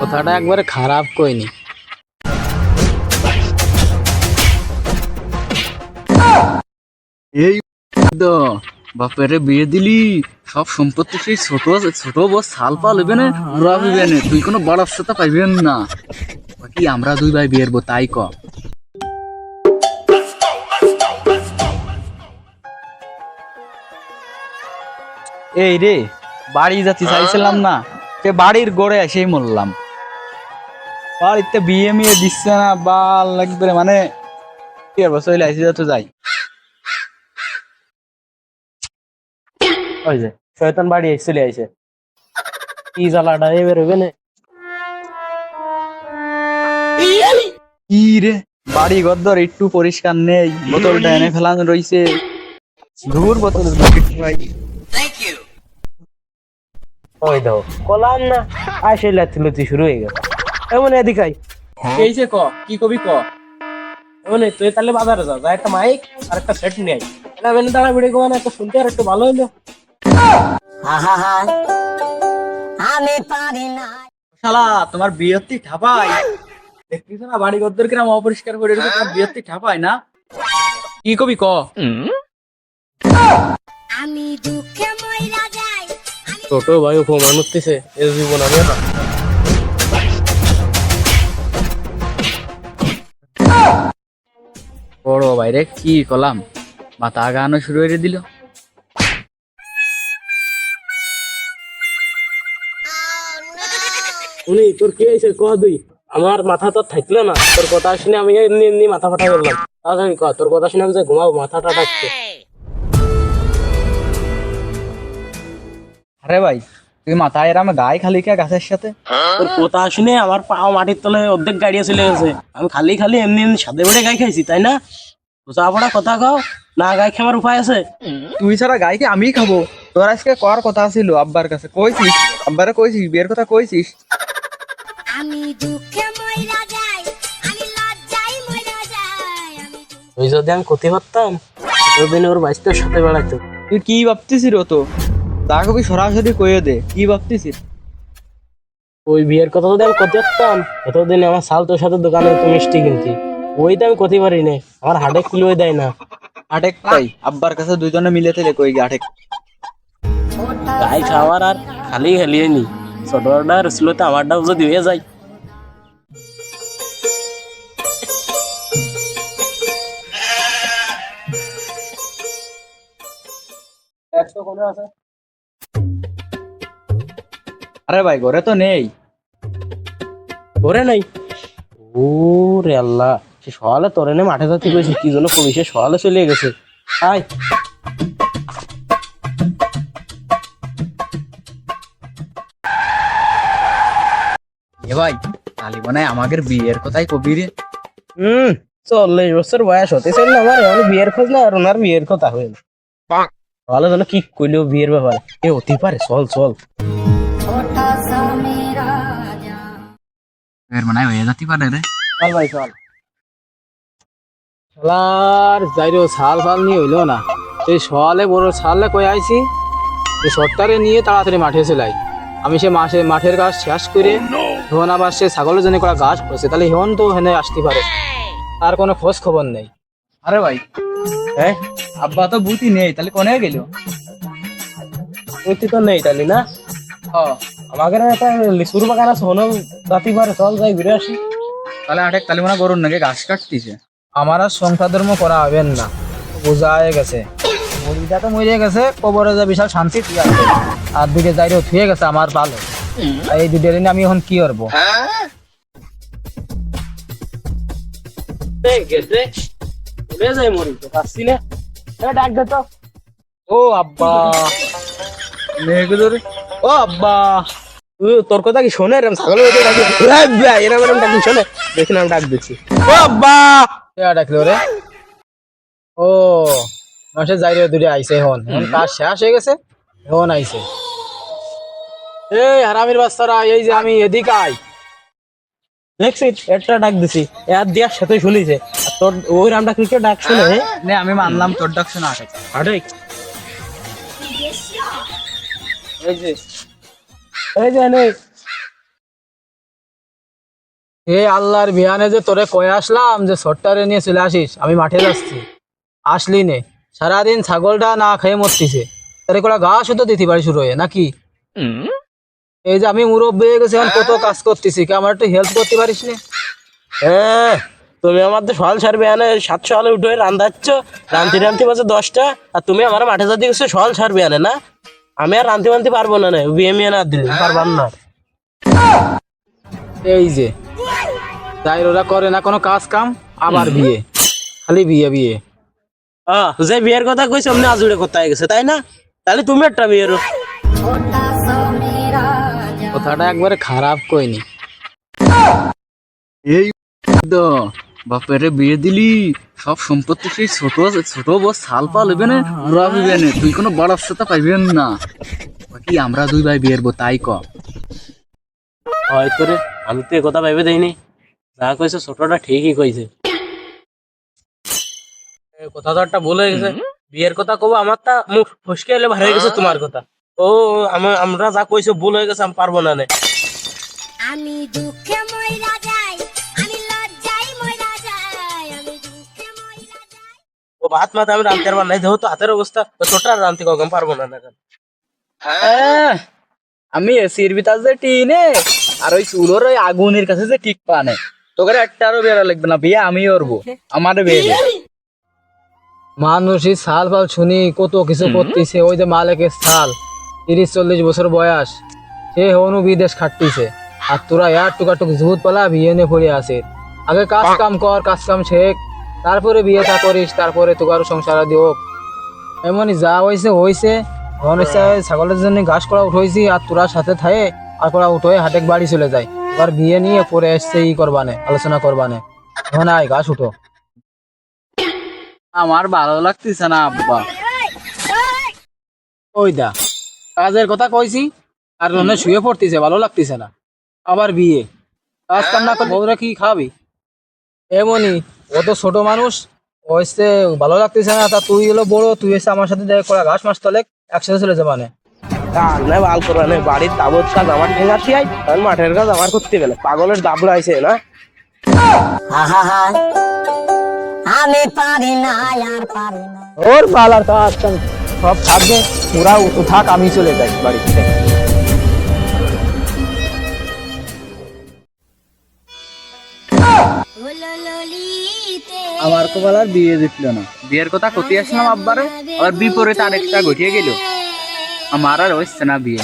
কথাটা একবারে খারাপ কইনি। এই বাপেরে বিয়ে দিলি সব সম্পত্তি সেই ছোট ছোট বস সাল পা লেবে না পুরা বিবে না তুই কোনো বড় সাথে পাইবেন না। বাকি আমরা দুই ভাই বিয়ের বো তাই ক? এই রে বাড়ি যাচ্ছি চাইছিলাম না সে বাড়ির গড়ে এসেই মরলাম। বাড়িতে বিয়ে মিয়ে দিচ্ছে না বাল লাগবে মানে কি আর বছর আইসি তো যাই। ওই যে শয়তান বাড়ি চলে আইছে। কি জ্বালাটা এবার হবে না। কি রে? বাড়ি গদ্দর একটু পরিষ্কার নেই বোতলটা এনে ফেলানো রইছে। ধুর ভাই ওই দাও কলাম না আসে লাতি শুরু হয়ে গেল। এমন এদিকাই এইছে ক কি কবি ক? এমন তুই তাহলে বাজারে যা যা একটা মাইক আর একটা সেট নিয়ে আই এটা বেনে দাঁড়া ভিডিও একটা শুনতে আর একটু ভালো হইল। আমি পারি না। শালা তোমার বিয়েতে ঠাপাই। দেখতেছ না বাড়ি গদ্দর কিরাম অপরিষ্কার করে রেখেছে তোমার বিয়েতে ঠাপাই না? কি কবি ক? আমি দুঃখে মইরা যাই। ছোট ভাই অপমান এ জীবন আমি না। বড় বাইরে কি কলাম? মাথা গানো শুরু করে দিল। উনি তোর কি হয়েছে? ক দুই। আমার মাথা তো থাকল না। তোর কথা শুনে আমি এমনি এমনি মাথা ফাটা করলাম। তাড়াতাড়ি ক তোর কথা শুনে আমি যে ঘুমাবো মাথাটা ডাকছে আরে ভাই তুই মাথায় এরাম গায়ে খালি কে গাছের সাথে? তোর কথা শুনে আমার পা মাটির তলে অর্ধেক গাড়িয়ে চলে গেছে। আমি খালি খালি এমনি এমনি সাদে বেড়ে গাই খাইছি তাই না? বোঝা পড়া কথা খাও না গাই খাবার উপায় আছে? তুই ছাড়া গাইকে আমি খাব? তোর আজকে কর কথা ছিল আব্বার কাছে কইছিস? আব্বারে কইছিস বিয়ের কথা কইছিস? আমি দুঃখে মইরা যাই আমি লজ্জায় মইরা যাই আমি ওই যদি আমি ক্ষতি করতাম ওদিন ওর বাইশটার সাথে বেড়াইতো। তুই কি ভাবতেছিস তো? তা কবি সরাসরি কইয়ে দে কি ভাবতেছিস? ওই বিয়ের কথা যদি আমি করতে পারতাম এতদিন আমার সাল তোর সাথে দোকানে তো মিষ্টি কিনতি। ওই তো আমি করতে পারি না আমার হাটে কিলোই দেয় না। আটেক তাই আব্বার কাছে দুজনে মিলে তেলে কই গে আটেক গাই খাওয়ার আর খালি হেলিয়ে নি ছোটটা রসিলতে আমারটাও যদি হয়ে যায়। আরে ভাই ঘরে তো নেই। ওরে নাই? ও রে আল্লাহ সে সকালে তোরে নে মাঠে যাতে কইছে কি জন্য পুলিশে সকালে চলে গেছে। আয়। এ ভাই কালি মনে আমাদের বিয়ের কথাই কবি রে। হুম চল্লিশ বছর বয়স হতে চললে আমার বিয়ের খোঁজ না আর ওনার বিয়ের কথা হইল। ভালো যেন কি কইলেও বিয়ের ব্যাপার। এ হতে পারে চল চল। এর মনে হয় যেতে পারে রে চল ভাই চল যাইরো ফাল হইল না। বড় কই আইছি সরকারে নিয়ে তাড়াতাড়ি মাঠে চলাই আমি সে মাঠে মাঠের কাজ শেষ করে, ধন আবার সে ছাগলের জন্য করা গাছ পড়ছে। তাহলে হেন তো হেনে আসতে পারে। তার কোনো খোঁজ খবর নেই। আরে ভাই হ্যাঁ আব্বা তো বুতি নেই, তাহলে কোনে গেল? তুই তো নেই তাহলে না? হ্যাঁ আমাকে না একটা লিচুর বাগান আছে হনো রাতি পারে চল যাই ঘুরে আসি। তাহলে আটেক মনে গরুর নাকি ঘাস কাটতিছে? আমার আর সংসার ধর্ম করা হবেন না। বোঝা হয়ে গেছে। মরিটা তো মরে গেছে কবরে যা বিশাল শান্তি ঠিক আছে। আর দিকে যাই থুয়ে গেছে আমার ভালো। এই দুটো দিনে আমি এখন কি করব? গেছে। চলে যাই মরি তো পাচ্ছি না ডাক দে তো। ও আব্বা। মেঘ ও আব্বা। তোর কথা কি শোনে? এরম ডাকি এরম এরম ডাকি শোনে? দেখি না আমি ডাক দিচ্ছি। ও কে ডাকলো রে? ও মাসে যাই রে দূরে আইছে এখন। এখন কাজ শেষ হয়ে গেছে এখন আইছে। এই হারামির বাচ্চারা এই যে আমি এদিকে আই। দেখছি একটা ডাক দিছি। এর দিয়ার সাথে শুনিছে। তোর ওই রামটা কি ডাক শুনে নে আমি মানলাম তোর ডাক শোনা এই যে এই যে আল্লাহর যে তোরে কয়ে আসলাম যে নিয়ে চলে আসিস, আমি মাঠে যাচ্ছি। আসলি নে। সারাদিন ছাগলটা না খেয়ে মরতিছে। তারে কোলা ঘাসও তো দিতে পারি শুরু নাকি? এই যে আমি মুরব্বী হয়ে গেছি, এখন কত কাজ করতেছি, কি আমার একটু হেল্প করতে পারিস নে? হ্যাঁ তুমি আমার তো সকাল সারবে আনে সাত সকালে উঠে রান্ধাচ্ছ, রান্তি রান্তি বাজে দশটা, আর তুমি আমার মাঠে যাতে গেছো সকাল সারবে আনে না? আমি আর রান্তি বান্তি পারব না না। বিয়ে মিয়ে না দিলে পারবাম না। এই যে তাই ওরা করে না কোনো কাজ কাম আবার বিয়ে। খালি বিয়ে বিয়ে। আহ, যে বিয়ের কথা কইছো অমনি আজুড়ে কথা হয়ে গেছে তাই না? তাহলে তুমি একটা বিয়ের কথাটা একবারে খারাপ কইনি। এই তো বাপেরে বিয়ে দিলি। সব সম্পত্তি সেই ছোট ছোট বস সাল পা লেবে না ওরা বিবে না। তুই কোনো বড় সাথে পাইবেন না। বাকি আমরা দুই ভাই বিয়ের বো তাই ক। হয়তো রে আমি তো এ কথা ভেবে দেইনি। যা কইছে ছোটটা ঠিকই কইছে। কথা তো একটা বলে গেছে। বিয়ের কথা কব আমার তা মুখ ফসকে এলে ভালো হয়ে গেছে তোমার কথা। ও আমি আমরা যা কইছো ভুল হয়ে গেছে আমি পারব না নে। আমি দুঃখে ভাত মাথা আমি রান্তে পারব না দেখো তো হাতের অবস্থা তো ছোটটা রান্তে কখন পারব না হ্যাঁ, আমি এসির ভিতর যে টিনে আর ওই চুলোর ওই আগুনের কাছে যে ঠিক পানে তোকে একটা আরও বেড়া লাগবে না বিয়ে আমি করব আমার বিয়ে। মানুষই সাল ফাল শুনি কত কিছু করতেছে ওই যে মালিকের সাল তিরিশ চল্লিশ বছর বয়স সে হনু বিদেশ খাটতিছে আর তোরা ইয়ার টুকাটুক জুত পালা বিয়ে নিয়ে পড়ে আছে। আগে কাজ কাম কর কাজ কাম শেখ তারপরে বিয়েটা করিস তারপরে তোকার সংসার দিও এমনই যা হয়েছে হয়েছে এখন ছাগলের জন্য ঘাস করা উঠেছি আর তোরা সাথে থাকে আর করা উঠে হাটেক বাড়ি চলে যায় এবার বিয়ে নিয়ে পরে এসছে ই করবানে আলোচনা করবানে। এখন আয় ঘাস উঠো। আমার ভালো লাগতেছে না আব্বা। ওই দা? কাজের কথা কইছি আর রনে শুয়ে পড়তেছে ভালো লাগতেছে না। আবার বিয়ে। কাজ কাম না বউরা কি খাবি? এমনই ও তো ছোট মানুষ ও হচ্ছে ভালো লাগতেছে না তা তুই হলো বড় তুই এসে আমার সাথে দেখ করা ঘাস মাস তলে একসাথে চলে যাবা না কাজ নাই করবা না বাড়ির তাবৎ কাজ আমার ঠেঙাচ্ছি আই কারণ মাঠের কাজ আমার করতে গেলে পাগলের দাবড়া আইছে না? আমি পারি না আর পারি না। ওর পালার কাজ কাম সব থাকবে তো থাক আমি চলে যাই বাড়ি থেকে আমার কপাল আর বিয়ে দিছিল না। বিয়ের কথা কতি আসলাম আব্বারে, আবার বিপরীত আরেকটা ঘটিয়ে গেল। আমার আর হচ্ছে না বিয়ে।